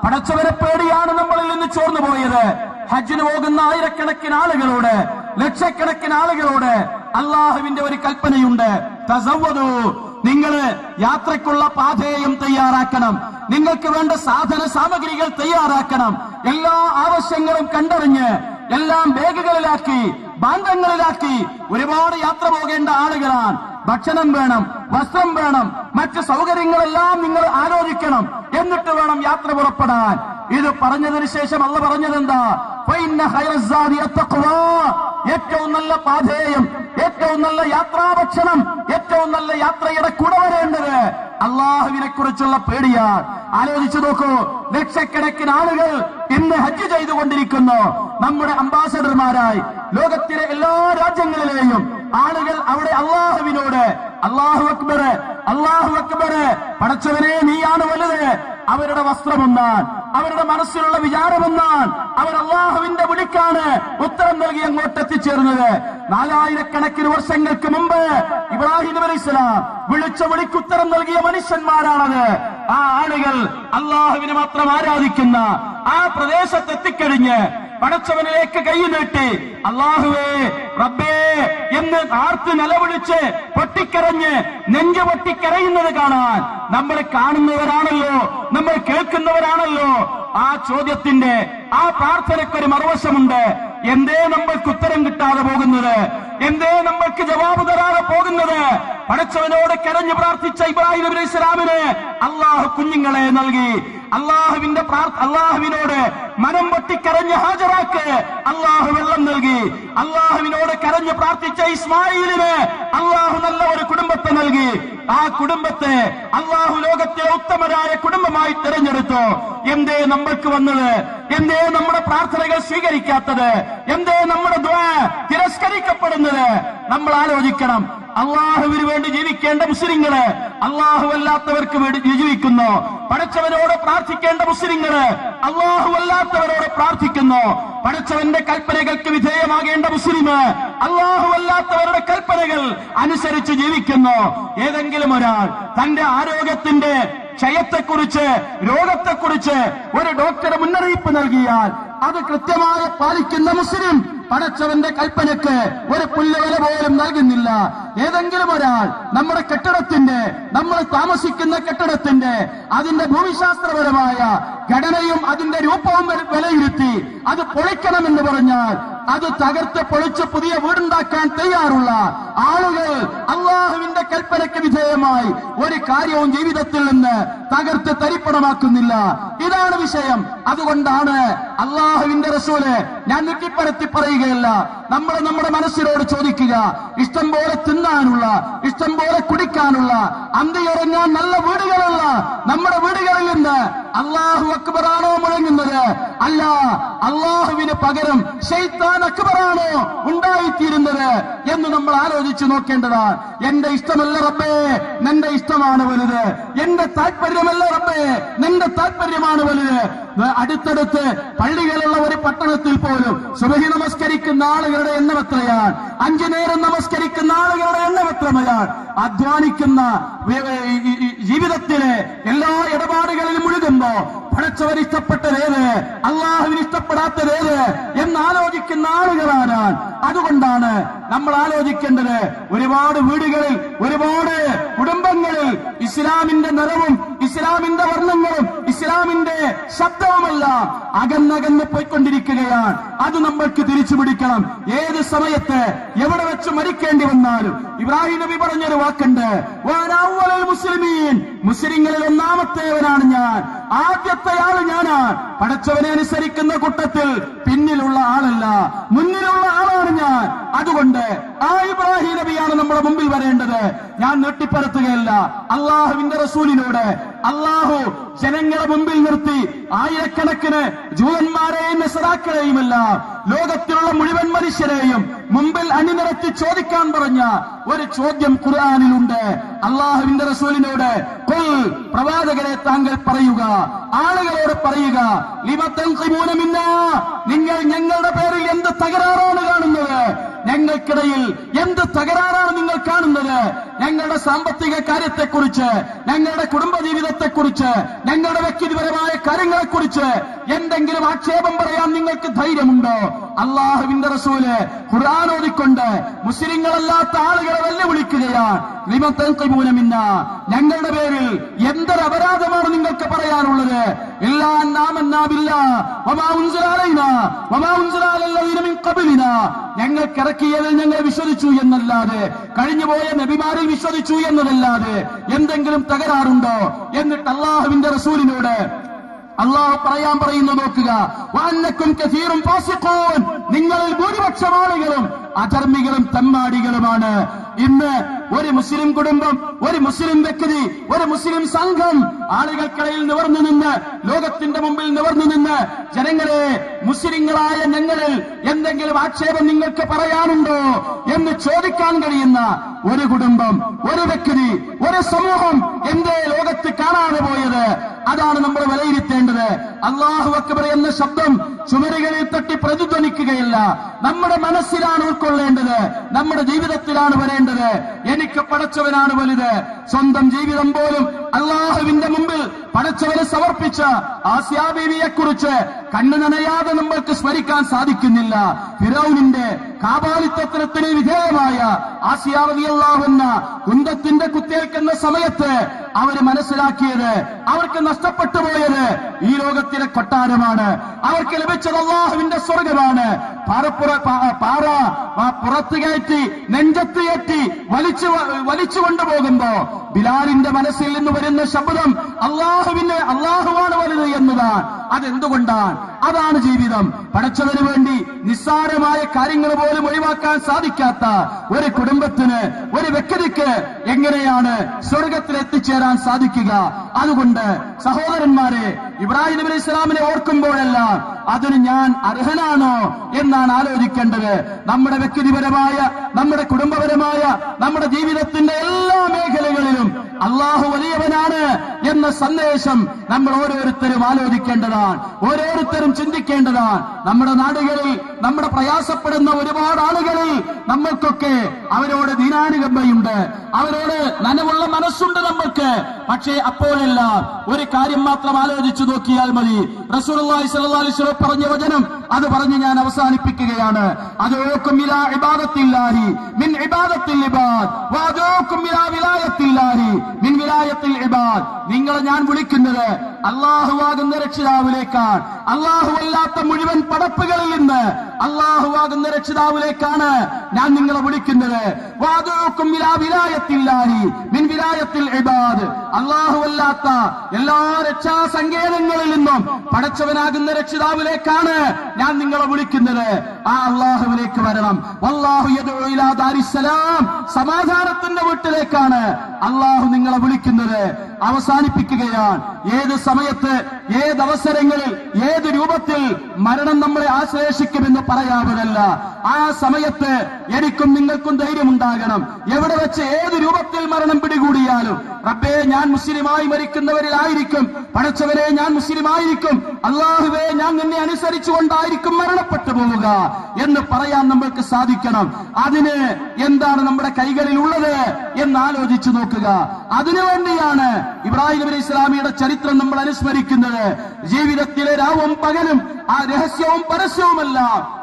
പടച്ചവരെ പേടിയാണ് നമ്മളിൽ നിന്ന് ചോർന്നു പോയത്. ഹജ്ജിന് പോകുന്ന ആയിരക്കണക്കിന് ആളുകളോട് ലക്ഷക്കണക്കിന് ആളുകളോട് അള്ളാഹുവിന്റെ ഒരു കൽപ്പനയുണ്ട്. തസവ്വദു നിങ്ങൾ യാത്രയ്ക്കുള്ള പാതയും തയ്യാറാക്കണം. നിങ്ങൾക്ക് വേണ്ട സാധന സാമഗ്രികൾ തയ്യാറാക്കണം. എല്ലാ ആവശ്യങ്ങളും കണ്ടറിഞ്ഞ് എല്ലാം ബാഗുകളിലാക്കി ബാന്ധങ്ങളിലാക്കി ഒരുപാട് യാത്ര പോകേണ്ട ആളുകളാണ്. ഭക്ഷണം വേണം വസ്ത്രം വേണം മറ്റ് സൗകര്യങ്ങളെല്ലാം നിങ്ങൾ ആലോചിക്കണം. എന്നിട്ട് വേണം യാത്ര പുറപ്പെടാൻ. ഇത് പറഞ്ഞതിന് ശേഷം അല്ല പറഞ്ഞതെന്താ. ഏറ്റവും നല്ല പാധേയം ഏറ്റവും നല്ല യാത്രാഭക്ഷണം ഏറ്റവും നല്ല യാത്രയുടെ കൂടെ വരേണ്ടത് അള്ളാഹുവിനെ കുറിച്ചുള്ള പേടിയാണ്. ആലോചിച്ചു നോക്കൂ ലക്ഷക്കണക്കിന് ആളുകൾ ഇന്ന് ഹജ്ജ് ചെയ്തുകൊണ്ടിരിക്കുന്നു. നമ്മുടെ അംബാസഡർമാരായി ലോകത്തിലെ എല്ലാ രാജ്യങ്ങളിലെയും ആളുകൾ അവിടെ അള്ളാഹുവിനോട് അള്ളാഹു അക്ബർ അള്ളാഹു അക്ബർ പടച്ചവനെ നീയാണ് വലുത്. അവരുടെ വസ്ത്രമൊന്നാൻ അവരുടെ മനസ്സിലുള്ള വിചാരമൊന്നാൻ അവർ അള്ളാഹുവിന്റെ വിളിക്കാണ് ഉത്തരം നൽകി അങ്ങോട്ട് എത്തിച്ചേർന്നത്. നാലായിരക്കണക്കിന് വർഷങ്ങൾക്ക് മുമ്പ് ഇബ്രാഹിം നബി ഇസ്ലാം വിളിച്ച വിളിക്ക് ഉത്തരം നൽകിയ മനുഷ്യന്മാരാണത്. ആ ആളുകൾ അള്ളാഹുവിനെ മാത്രം ആരാധിക്കുന്ന ആ പ്രദേശത്ത് എത്തിക്കഴിഞ്ഞ് പടച്ചവനിലേക്ക് കൈ നീട്ടി അള്ളാഹുവേ റബ്ബേ എന്ന് ആർത്ത് നിലവിളിച്ച് പൊട്ടിക്കരഞ്ഞ് നെഞ്ചു പൊട്ടിക്കരയുന്നത് കാണാൻ നമ്മൾ കാണുന്നവരാണല്ലോ നമ്മൾ കേൾക്കുന്നവരാണല്ലോ. ആ ചോദ്യത്തിന്റെ ആ പ്രാർത്ഥനയ്ക്കൊരു മറുവശമുണ്ട്. എന്തേ നമ്മൾക്ക് ഉത്തരം കിട്ടാതെ പോകുന്നത്? എന്തേ നമ്മൾക്ക് ജവാബ് തരാതെ പോകുന്നത്? പടച്ചവനോട് കരഞ്ഞു പ്രാർത്ഥിച്ച ഇബ്രാഹിം നബി ഇസ്ലാമിന് അള്ളാഹു കുഞ്ഞുങ്ങളെ നൽകി. അള്ളാഹുവിന്റെ അള്ളാഹുവിനോട് മനം പൊട്ടിക്കരഞ്ഞ് ഹാജരാക്ക്. അള്ളാഹു വെള്ളം നൽകി. അള്ളാഹുവിനോട് കരഞ്ഞ് പ്രാർത്ഥിച്ച ഇസ്മായിലിന് അള്ളാഹു നല്ല ഒരു കുടുംബത്തെ നൽകി. ആ കുടുംബത്തെ അള്ളാഹു ലോകത്തെ ഉത്തമരായ കുടുംബമായി തിരഞ്ഞെടുത്തു. എന്തേ നമ്മൾക്ക് വന്നത്? എന്തേ നമ്മുടെ പ്രാർത്ഥനകൾ സ്വീകരിക്കാത്തത്? എന്തേ നമ്മുടെ തിരസ്കരിക്കപ്പെടുന്നത്? നമ്മൾ ആലോചിക്കണം. അള്ളാഹുവിന് വേണ്ടി ജീവിക്കേണ്ട മുസ്ലിങ്ങൾ അള്ളാഹു അല്ലാത്തവർക്ക് വേണ്ടി ജീവിക്കുന്നു. പടച്ചവനോട് പ്രാർത്ഥിക്കേണ്ട മുസ്ലിങ്ങൾ അള്ളാഹു അല്ലാത്തവരോട് പ്രാർത്ഥിക്കുന്നു. പടച്ചവന്റെ കൽപ്പനകൾക്ക് വിധേയമാകേണ്ട മുസ്ലിം അള്ളാഹു അല്ലാത്തവരുടെ കൽപ്പനകൾ അനുസരിച്ച് ജീവിക്കുന്നു. ഏതെങ്കിലും ഒരാൾ തന്റെ ആരോഗ്യത്തിന്റെ ക്ഷയത്തെക്കുറിച്ച് രോഗത്തെക്കുറിച്ച് ഒരു ഡോക്ടർ മുന്നറിയിപ്പ് നൽകിയാൽ അത് കൃത്യമായി പാലിക്കുന്ന മുസ്ലിം പടച്ചവന്റെ കൽപ്പനയ്ക്ക് ഒരു പുല്ലുവില പോലും നൽകുന്നില്ല. ഏതെങ്കിലും ഒരാൾ നമ്മുടെ കെട്ടിടത്തിന്റെ നമ്മൾ താമസിക്കുന്ന കെട്ടിടത്തിന്റെ അതിന്റെ ഭൂമിശാസ്ത്രപരമായ ഘടനയും അതിന്റെ രൂപവും വില- വിലയിരുത്തി അത് പൊളിക്കണമെന്ന് പറഞ്ഞാൽ അത് തകർത്ത് പൊളിച്ച് പുതിയ വീടുണ്ടാക്കാൻ തയ്യാറുള്ള ആളുകൾ അള്ളാഹുവിന്റെ കൽപ്പനയ്ക്ക് വിധേയമായി ഒരു കാര്യവും ജീവിതത്തിൽ നിന്ന് തകർത്ത് തരിപ്പണമാക്കുന്നില്ല. ഇതാണ് വിഷയം. അതുകൊണ്ടാണ് അള്ളാഹുവിന്റെ റസൂൽ ഞാൻ നെറ്റിപ്പരത്തി പറയുകയല്ല. നമ്മൾ നമ്മുടെ മനസ്സിനോട് ചോദിക്കുക. ഇഷ്ടം പോലെ തിന്നാനുള്ള ഇഷ്ടം പോലെ കുടിക്കാനുള്ള അന്തിയുറങ്ങാൻ നല്ല വീടുകളുള്ള നമ്മുടെ വീടുകളിൽ നിന്ന് അള്ളാഹു അക്ബറാണോ മുഴങ്ങുന്നത്? അല്ല അള്ളാഹുവിന് പകരം ഷെയ്ത്താൻ അക്ബറാണോ ഉണ്ടായിത്തീരുന്നത് എന്ന് നമ്മൾ ആലോചിച്ചു നോക്കേണ്ടതാണ് എന്റെ ഇഷ്ടമല്ല റബ്ബേ നിന്റെ ഇഷ്ടമാണ് വലുത്. എന്റെ താല്പര്യമല്ല റബ്ബേ നിന്റെ താല്പര്യമാണ് വലുത്. അടുത്തടുത്ത് പള്ളികളുള്ള ഒരു പട്ടണത്തിൽ പോലും സുബഹി നമസ്കരിക്കുന്ന ആളുകളുടെ എണ്ണം എത്രയാണ്? അഞ്ചു നേരം നമസ്കരിക്കുന്ന ആളുകളുടെ എണ്ണം എത്രമയാണ് അധ്വാനിക്കുന്ന ജീവിതത്തിലെ എല്ലാ ഇടപാടുകളിലും മുഴുകുമ്പോ പടച്ചവൻ ഇഷ്ടപ്പെട്ടതേത് അള്ളാഹുവിന് ഇഷ്ടപ്പെടാത്തതേത് എന്ന് ആലോചിക്കുന്ന ആളുകളാണ് അതുകൊണ്ടാണ് നമ്മൾ ആലോചിക്കേണ്ടത് ഒരുപാട് വീടുകളിൽ ഒരുപാട് കുടുംബങ്ങളിൽ ഇസ്ലാമിന്റെ നിറവും ഇസ്ലാമിന്റെ വർണങ്ങളും ഇസ്ലാമിന്റെ ശബ്ദവുമെല്ലാം അകന്നകന്ന് പോയിക്കൊണ്ടിരിക്കുകയാണ്. അത് നമ്മൾക്ക് തിരിച്ചു പിടിക്കണം. ഏത് സമയത്ത് എവിടെ വെച്ച് മരിക്കേണ്ടി വന്നാലും. ഇബ്രാഹിം നബി പറഞ്ഞൊരു വാക്കുണ്ട് "വാന അവ്വലുൽ മുസ്ലിമീൻ. മുസ്ലിങ്ങളിൽ ഒന്നാമത്തേവനാണ് ഞാൻ. ആദ്യത്തെ ആൾ ഞാനാണ്. പഠിച്ചവനെ അനുസരിക്കുന്ന കൂട്ടത്തിൽ പിന്നിലുള്ള ആളല്ല. മുന്നിലുള്ള ആളാണ് ഞാൻ അതുകൊണ്ട് ആ ഇബ്രാഹിം നബിയാണ് നമ്മുടെ മുമ്പിൽ വരേണ്ടത്. ഞാൻ നീട്ടിപ്പരത്തുകയല്ല അള്ളാഹുവിന്റെ റസൂലിനോട് അള്ളാഹു ജനങ്ങളെ മുമ്പിൽ നിർത്തി ആയിരക്കണക്കിന് ജൂതന്മാരെയും നസറാക്കളെയുമെല്ലാം ലോകത്തിലുള്ള മുഴുവൻ മനുഷ്യരെയും മുമ്പിൽ അണിനിരത്തി ചോദിക്കാൻ പറഞ്ഞ ഒരു ചോദ്യം ഖുർആാനിലുണ്ട് അള്ളാഹുവിന്റെ റസൂലിനോട് കൊൽ പ്രവാചകരെ താങ്കൾ പറയുക ആളുകളോട് പറയുക ലിമത്തൻ മിന്നാ?" നിങ്ങൾ ഞങ്ങളുടെ പേരിൽ എന്ത് തകരാറാണ് കാണുന്നത് ഞങ്ങൾക്കിടയിൽ എന്ത് തകരാറാണ് നിങ്ങൾ കാണുന്നത്? ഞങ്ങളുടെ സാമ്പത്തിക കാര്യത്തെക്കുറിച്ച് ഞങ്ങളുടെ കുടുംബ ജീവിതത്തെക്കുറിച്ച് ഞങ്ങളുടെ വ്യക്തിപരമായ കാര്യങ്ങളെക്കുറിച്ച് എന്തെങ്കിലും ആക്ഷേപം പറയാൻ നിങ്ങൾക്ക് ധൈര്യമുണ്ടോ? അള്ളാഹുവിന്റെ റസൂൽ ഖുർആൻ ഓതിക്കൊണ്ട് മുസ്ലിങ്ങളല്ലാത്ത ആളുകളെ വെല്ലുവിളിക്കുകയാണ്. ലിമത്തൽക്കിമൂലമിന്ന ഞങ്ങളുടെ പേരിൽ എന്തൊരു അപരാധമാണ് നിങ്ങൾക്ക് പറയാനുള്ളത്? എല്ലാ ഇനമിൻ ഞങ്ങൾക്ക് ഇറക്കിയതിൽ ഞങ്ങൾ വിശ്വസിച്ചു എന്നല്ലാതെ കഴിഞ്ഞുപോയ നബിമാരിൽ വിശ്വസിച്ചു എന്നതല്ലാതെ എന്തെങ്കിലും തകരാറുണ്ടോ? എന്നിട്ട് അള്ളാഹുവിന്റെ റസൂലിനോട് അള്ളാഹു പറയാൻ പറയുന്നു നോക്കുക. വാനക്കും കസീറും ഫാസിഖൂൻ. നിങ്ങളിൽ ഭൂരിപക്ഷം ആളുകളും അധർമ്മികളും തമ്മാടികളുമാണ്. ഇന്ന് ഒരു മുസ്ലിം കുടുംബം ഒരു മുസ്ലിം വ്യക്തി ഒരു മുസ്ലിം സംഘം ആളുകൾക്കിടയിൽ നിവർന്നു നിന്ന് ലോകത്തിന്റെ മുമ്പിൽ നിവർന്നു നിന്ന് ജനങ്ങളെ മുസ്ലിങ്ങളായ ഞങ്ങളിൽ എന്തെങ്കിലും ആക്ഷേപം നിങ്ങൾക്ക് പറയാനുണ്ടോ എന്ന് ചോദിക്കാൻ കഴിയുന്ന ഒരു കുടുംബം ഒരു വ്യക്തി ഒരു സമൂഹം എന്തേ ലോകത്ത് കാണാതെ പോയത്? അതാണ് നമ്മൾ വിലയിരുത്തേണ്ടത്. അള്ളാഹു അക്ബർ എന്ന ശബ്ദം ചുമരുകളിൽ തട്ടി പ്രതിധ്വനിക്കുകയില്ല നമ്മുടെ മനസ്സിലാണ് ഉൾക്കൊള്ളേണ്ടത്. നമ്മുടെ ജീവിതത്തിലാണ് വരേണ്ടത്. എനിക്ക് പടച്ചവനാണ് വലുത്. സ്വന്തം ജീവിതം പോലും അള്ളാഹുവിന്റെ മുമ്പിൽ പടച്ചവന് സമർപ്പിച്ച ആസ്യാബീവിയെ കുറിച്ച് കണ്ണു നനയാതെ നമ്മൾക്ക് സ്മരിക്കാൻ സാധിക്കുന്നില്ല. ഫിറൌനിന്റെ കാപാലിത്വത്തിന് വിധേയമായ ആസിയാവതിയല്ലാവുന്ന കുന്തത്തിന്റെ കുത്തേൽക്കുന്ന സമയത്ത് അവർ മനസ്സിലാക്കിയത് അവർക്ക് നഷ്ടപ്പെട്ടു പോയത് ഈ ലോകത്തിലെ കൊട്ടാരമാണ്. അവർക്ക് ലഭിച്ചത് അള്ളാഹുവിന്റെ സ്വർഗമാണ്. പാറ പുറത്ത് കയറ്റി നെഞ്ചത്ത് കയറ്റി വലിച്ചു വലിച്ചു കൊണ്ടുപോകുമ്പോ ബിലാലിന്റെ മനസ്സിൽ നിന്ന് വരുന്ന ശബ്ദം അള്ളാഹുവിന്റെ അള്ളാഹുവാണ് വലുത് എന്നതാണ്. അതെന്തുകൊണ്ടാണ്? അതാണ് ജീവിതം. പഠിച്ചതിനു വേണ്ടി നിസ്സാരമായ കാര്യങ്ങൾ പോലും ഒഴിവാക്കാൻ സാധിക്കാത്ത ഒരു കുടുംബത്തിന് ഒരു വ്യക്തിക്ക് എങ്ങനെയാണ് സ്വർഗത്തിൽ എത്തിച്ചേരാൻ സാധിക്കുക? അതുകൊണ്ട് സഹോദരന്മാരെ ഇബ്രാഹിം നബി ഇസ്ലാമിനെ ഓർക്കുമ്പോഴെല്ലാം അതിന് ഞാൻ അർഹനാണോ എന്നാണ് ആലോചിക്കേണ്ടത്. നമ്മുടെ വ്യക്തിപരമായ നമ്മുടെ കുടുംബപരമായ നമ്മുടെ ജീവിതത്തിന്റെ എല്ലാ മേഖലകളിലും അള്ളാഹു വലിയവനാണ് എന്ന സന്ദേശം നമ്മൾ ഓരോരുത്തരും ആലോചിക്കേണ്ടതാണ്. ഓരോരുത്തരും ചിന്തിക്കേണ്ടതാണ്. നമ്മുടെ നാടുകളിൽ നമ്മുടെ പ്രയാസപ്പെടുന്ന ഒരുപാട് ആളുകളിൽ നമ്മൾക്കൊക്കെ അവരോട് ദീനാനുകമ്പയുണ്ട്. അവരോട് നനവുള്ള മനസ്സുണ്ട് നമ്മൾക്ക്. പക്ഷേ അപ്പോഴെല്ലാം ഒരു കാര്യം മാത്രം ആലോചിച്ചു നോക്കിയാൽ മതി. വസല്ലം പറഞ്ഞ വചനം അത് പറഞ്ഞ് ഞാൻ അവസാനിപ്പിക്കുകയാണ്. അത് ഇബാദത്തില്ലാഹി മിൻ ഇബാദത്തിൽ വിലായത്തിൽ ഇബാദ്. നിങ്ങളെ ഞാൻ വിളിക്കുന്നത് അള്ളാഹുവാകുന്ന രക്ഷിതാവിലേക്കാണ് അള്ളാഹു അല്ലാത്ത മുഴുവൻ പടപ്പുകളിൽ നിന്ന് അള്ളാഹുവാകുന്ന രക്ഷിതാവിലേക്കാണ് ഞാൻ നിങ്ങളെ വിളിക്കുന്നത്. അള്ളാഹു അല്ലാത്ത എല്ലാ രക്ഷാ സങ്കേതങ്ങളിൽ നിന്നും പടച്ചവനാകുന്ന രക്ഷിതാവിലേക്കാണ് ഞാൻ നിങ്ങളെ വിളിക്കുന്നത്. ആ അള്ളാഹുവിലേക്ക് വരണം. ദാരിസ്സലാം സമാധാനത്തിന്റെ വീട്ടിലേക്കാണ് അള്ളാഹു നിങ്ങളെ വിളിക്കുന്നത്. അവസാനിപ്പിക്കുകയാണ്. ഏത് സമയത്ത് ഏത് അവസരങ്ങളിൽ ഏത് രൂപത്തിൽ മരണം നമ്മളെ ആശ്ലേഷിക്കുമെന്ന് പറയാവതല്ല ആ സമയത്ത് എനിക്കും നിങ്ങൾക്കും ധൈര്യമുണ്ടാകണം. എവിടെ വെച്ച് ഏത് രൂപത്തിൽ മരണം പിടികൂടിയാലും. റബ്ബേ ഞാൻ മുസ്ലിമായി മരിക്കുന്നവരിലായിരിക്കും പടച്ചവരെ ഞാൻ മുസ്ലിമായിരിക്കും. അള്ളാഹുവേ ഞാൻ നിന്നെ അനുസരിച്ചുകൊണ്ടായിരിക്കും മരണപ്പെട്ടു പോവുക എന്ന് പറയാൻ നമ്മൾക്ക് സാധിക്കണം. അതിന് എന്താണ് നമ്മുടെ കൈകളിൽ ഉള്ളത് എന്ന് ആലോചിച്ചു നോക്കുക. അതിനുവേണ്ടിയാണ് ഇബ്രാഹിം അലി ഇസ്ലാമിയുടെ ചരിത്രം നമ്മൾ അനുസ്മരിക്കുന്നത് ജീവിതത്തിലെ രാവും പകലും ആ രഹസ്യവും പരസ്യവുമല്ല.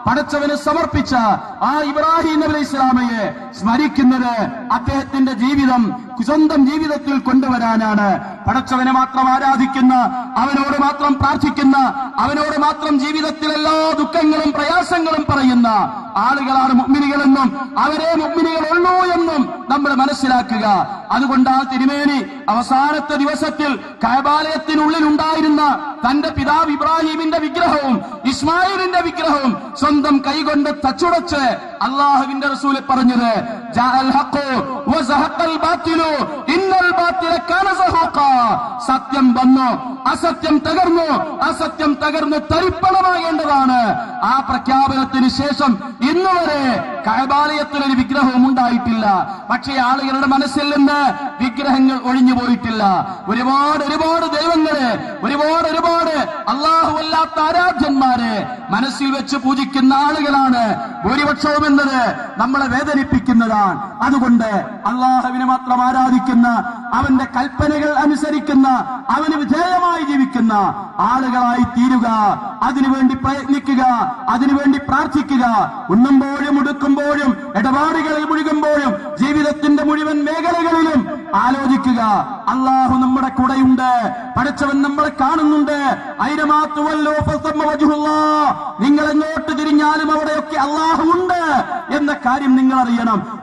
പടച്ചവന് സമർപ്പിച്ച ആ ഇബ്രാഹിം നബി ഇസ്ലാമയെ സ്മരിക്കുന്നത് അദ്ദേഹത്തിന്റെ ജീവിതം സ്വന്തം ജീവിതത്തിൽ കൊണ്ടുവരാനാണ്. പടച്ചവനെ മാത്രം ആരാധിക്കുന്ന അവനോട് മാത്രം പ്രാർത്ഥിക്കുന്ന അവനോട് മാത്രം ജീവിതത്തിൽ എല്ലാ ദുഃഖങ്ങളും പ്രയാസങ്ങളും പറയുന്ന ആളുകളാണ് മുഗ്മിനികളെന്നും അവരെ മുഗ്മിനികളുള്ളൂ എന്നും നമ്മൾ മനസ്സിലാക്കുക അതുകൊണ്ട് ആ തിരുമേനി അവസാനത്തെ ദിവസത്തിൽ കൈബാലയത്തിനുള്ളിൽ ഉണ്ടായിരുന്ന തന്റെ പിതാവ് ഇബ്രാഹിമിന്റെ വിഗ്രഹവും ഇസ്മായിലിന്റെ വിഗ്രഹവും സ്വന്തം കൈകൊണ്ട് തച്ചുടച്ച് അള്ളാഹുവിന്റെ റസൂൽ പറഞ്ഞത്. സത്യം വന്നു അസത്യം തകർന്നു അസത്യം തകർന്നു തരിപ്പണമാകേണ്ടതാണ് ആ പ്രഖ്യാപനത്തിന് ശേഷം ഇന്ന് ഒരു വിഗ്രഹവും ഉണ്ടായിട്ടില്ല. പക്ഷേ ആളുകളുടെ മനസ്സിൽ നിന്ന് വിഗ്രഹങ്ങൾ ഒഴിഞ്ഞു പോയിട്ടില്ല. ഒരുപാട് ഒരുപാട് ദൈവങ്ങൾ ഒരുപാട് ഒരുപാട് അല്ലാത്ത ആരാധ്യന്മാര് മനസ്സിൽ വെച്ച് പൂജിക്കുന്ന ആളുകളാണ് ഭൂരിപക്ഷവും എന്നത് നമ്മളെ വേദനിപ്പിക്കുന്നതാണ്. അതുകൊണ്ട് അള്ളാഹുവിനെ മാത്രം ആരാധിക്കുന്ന അവന്റെ കൽപ്പനകൾ അനുസരിക്കുന്ന അവന് വിധേയമായി ജീവിക്കുന്ന ആളുകളായി തീരുക. അതിനുവേണ്ടി പ്രയത്നിക്കുക അതിനുവേണ്ടി പ്രാർത്ഥിക്കുക. ഉണ്ണുമ്പോഴും ഉടുക്കുമ്പോഴും ഇടപാടുകളിൽ മുഴുകുമ്പോഴും ജീവിതത്തിന്റെ മുഴുവൻ മേഖലകളിലും ആലോചിക്കുക. അള്ളാഹു നമ്മുടെ കൂടെയുണ്ട്. പഠിച്ചവൻ നമ്മളെ കാണുന്നുണ്ട്. നിങ്ങൾ എങ്ങോട്ട് തിരിഞ്ഞാലും അവിടെയൊക്കെ അള്ളാഹു ഉണ്ട് എന്ന കാര്യം നിങ്ങൾ അറിയണം.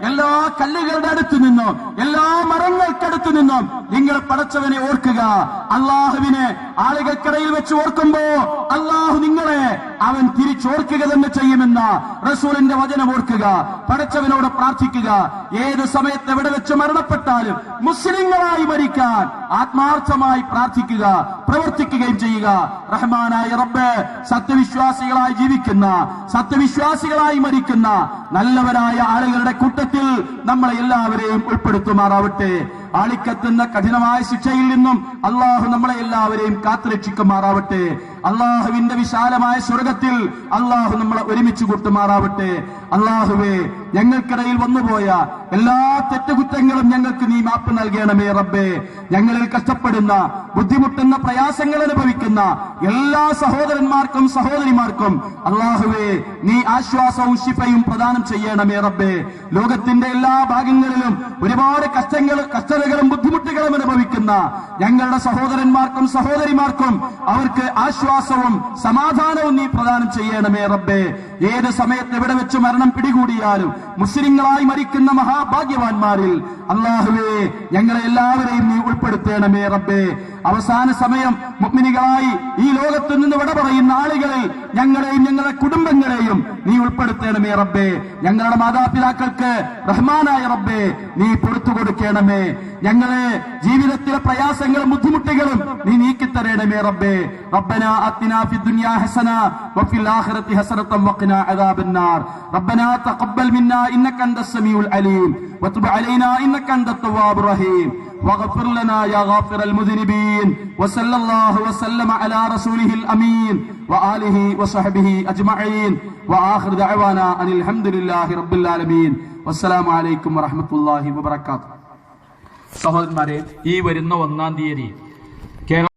എല്ലാ കല്ലുകളുടെ അടുത്ത് നിന്നും എല്ലാ മരങ്ങൾക്കടുത്ത് നിന്നും നിങ്ങൾ പടച്ചവനെ ഓർക്കുക. അള്ളാഹുവിനെ ആളുകൾക്കിടയിൽ വെച്ച് ഓർക്കുമ്പോ അള്ളാഹു നിങ്ങളെ അവൻ തിരിച്ചോർക്കുക തന്നെ ചെയ്യുമെന്ന റസൂലിന്റെ വചനം ഓർക്കുക. പടച്ചവനോട് പ്രാർത്ഥിക്കുക. ഏത് സമയത്ത് എവിടെ വെച്ച് മരണപ്പെട്ടാലും മുസ്ലിങ്ങളായി മരിക്കാൻ ആത്മാർത്ഥമായി പ്രാർത്ഥിക്കുക പ്രവർത്തിക്കുകയും ചെയ്യുക. റഹ്മാനായ റബ്ബ് സത്യവിശ്വാസികളായി ജീവിക്കുന്ന സത്യവിശ്വാസികളായി മരിക്കുന്ന നല്ലവരായ ആളുകളുടെ കൂട്ടത്തിൽ നമ്മളെ എല്ലാവരെയും ഉൾപ്പെടുത്തുമാറാവട്ടെ. ആളിക്കത്തുന്ന കഠിനമായ ശിക്ഷയിൽ നിന്നും അള്ളാഹു നമ്മളെ എല്ലാവരെയും കാത്തുരക്ഷിക്കുമാറാവട്ടെ. അള്ളാഹുവിന്റെ വിശാലമായ സ്വർഗത്തിൽ അള്ളാഹു നമ്മളെ ഒരുമിച്ച് കൂട്ടുമാറാവട്ടെ. അള്ളാഹുവേ ഞങ്ങൾക്കിടയിൽ വന്നുപോയ എല്ലാ തെറ്റുകുറ്റങ്ങളും ഞങ്ങൾക്ക് നീ മാപ്പ് നൽകണമേ റബ്ബേ. ഞങ്ങളിൽ കഷ്ടപ്പെടുന്ന ബുദ്ധിമുട്ടുന്ന പ്രയാസങ്ങൾ അനുഭവിക്കുന്ന എല്ലാ സഹോദരന്മാർക്കും സഹോദരിമാർക്കും അള്ളാഹുവേ നീ ആശ്വാസവും ശിഫയും പ്രദാനം ചെയ്യണമേ റബ്ബേ. ലോകത്തിന്റെ എല്ലാ ഭാഗങ്ങളിലും ഒരുപാട് കഷ്ടങ്ങൾ കഷ്ടതകളും ബുദ്ധിമുട്ടുകളും അനുഭവിക്കുന്ന ഞങ്ങളുടെ സഹോദരന്മാർക്കും സഹോദരിമാർക്കും അവർക്ക് ആശ്വാസവും സമാധാനവും നീ പ്രദാനം ചെയ്യണമേ റബ്ബേ. ഏത് സമയത്ത് എവിടെ വെച്ച് മരണം പിടികൂടിയാലും മുസ്ലിങ്ങളായി മരിക്കുന്ന മഹാഭാഗ്യവാന്മാരിൽ അള്ളാഹുവേ ഞങ്ങളെ എല്ലാവരെയും നീ ഉൾപ്പെടുത്തണമേ റബ്ബേ അവസാന സമയം മുഗ്മിനികളായി ഈ ലോകത്ത് നിന്ന് വിട പറയുന്ന ആളുകളിൽ ഞങ്ങളെയും ഞങ്ങളുടെ കുടുംബങ്ങളെയും നീ ഉൾപ്പെടുത്തണമേ റബ്ബേ ഞങ്ങളുടെ മാതാപിതാക്കൾക്ക് റഹ്മാനായ റബ്ബേ നീ പുറത്തു കൊടുക്കണമേ ഞങ്ങളെ ജീവിതത്തിലെ പ്രയാസങ്ങളും ബുദ്ധിമുട്ടുകളും നീ നീക്കിത്തരണമേ റബ്ബേ ربنا آتنا في الدنيا حسنة وفي الآخرة حسنة وقنا عذاب النار ربنا تقبل منا إنك أنت السميع العليم وتب علينا إنك أنت التواب الرحيم واغفر لنا يا غافر المذنبين وصلى الله وسلم على رسوله الأمين وآله وصحبه أجمعين وآخر دعوانا أن الحمد لله رب العالمين والسلام عليكم ورحمة الله وبركاته സഹോദരന്മാരെ ഈ വരുന്ന ഒന്നാം തീയതി